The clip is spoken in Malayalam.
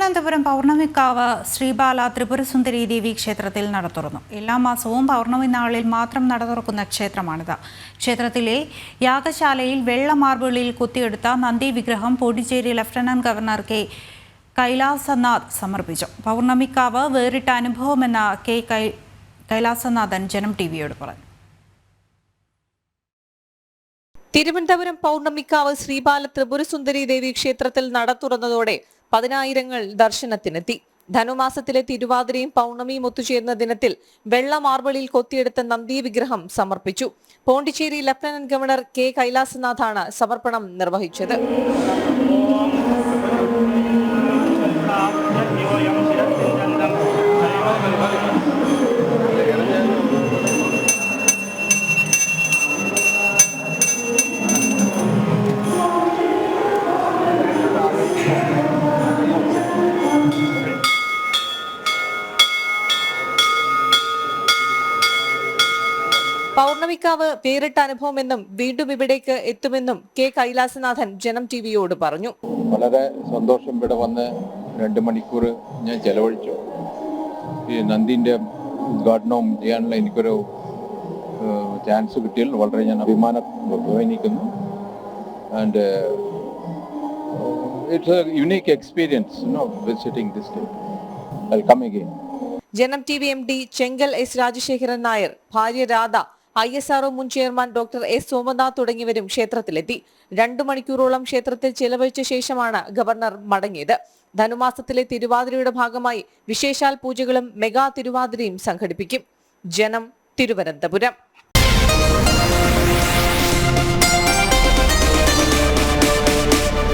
തിരുവനന്തപുരം പൗർണമിക്കാവ് ശ്രീബാല ത്രിപുരസുന്ദരി ദേവി ക്ഷേത്രത്തിൽ നട തുറന്നു. എല്ലാ മാസവും പൗർണമി നാളിൽ മാത്രം നട തുറക്കുന്ന ക്ഷേത്രമാണിത്. ക്ഷേത്രത്തിലെ യാഗശാലയിൽ വെള്ള മാർബിളിൽ കുത്തിയെടുത്ത നന്ദി വിഗ്രഹം Pondicherry lieutenant governor K. Kailashnath സമർപ്പിച്ചു. പൗർണമിക്കാവ് വേറിട്ട അനുഭവമെന്ന കെ. കൈ കൈലാസനാഥൻ ജനം ടി വിയോട് പറഞ്ഞു. തിരുവനന്തപുരം പൗർണമിക്കാവ് ശ്രീബാല ത്രിപുരസുന്ദരി ദേവി ക്ഷേത്രത്തിൽ നട തുറന്നതോടെ പതിനായിരങ്ങൾ ദർശനത്തിനെത്തി. ധനുമാസത്തിലെ തിരുവാതിരയും പൗർണമിയും ഒത്തുചേർന്ന ദിനത്തിൽ വെള്ള മാർബിളിൽ കൊത്തിയെടുത്ത നന്ദി വിഗ്രഹം സമർപ്പിച്ചു. പോണ്ടിച്ചേരി ലഫ്റ്റനന്റ് ഗവർണർ കെ കൈലാസനാഥാണ് സമർപ്പണം നിർവഹിച്ചത്. പൗർണമിക്കാവ് പേരിട്ട അനുഭവമെന്നും വീണ്ടും ഇവിടേക്ക് എത്തുമെന്നും കെ കൈലാസനാഥൻ ജനം ടിവിയോട് പറഞ്ഞു. വളരെ സന്തോഷം ഇവിടെ വന്ന് രണ്ട് മണിക്കൂർ ഞാൻ ചെലവഴിച്ചു. ഈ നന്ദിന്റെ ഉദ്ഘാടനവും ചെയ്യാനുള്ള എനിക്കൊരു ചാൻസ് കിട്ടിയതിൽ വളരെ ഞാൻ അഭിമാനം അഭിമാനിക്കുന്നു. And it's a unique experience no visiting this welcome again Janam T V M D Chenkal S Rajasekharan Nair ഭാര്യ രാധ ഐ എസ് ആർഒ മുൻ ചെയർമാൻ ഡോക്ടർ എസ് സോമനാഥ് തുടങ്ങിയവരും ക്ഷേത്രത്തിലെത്തി. രണ്ടു മണിക്കൂറോളം ക്ഷേത്രത്തിൽ ചെലവഴിച്ച ശേഷമാണ് ഗവർണർ മടങ്ങിയത്. ധനുമാസത്തിലെ തിരുവാതിരയുടെ ഭാഗമായി വിശേഷാൽ പൂജകളും മെഗാ തിരുവാതിരയും സംഘടിപ്പിക്കും. ജനം തിരുവനന്തപുരം.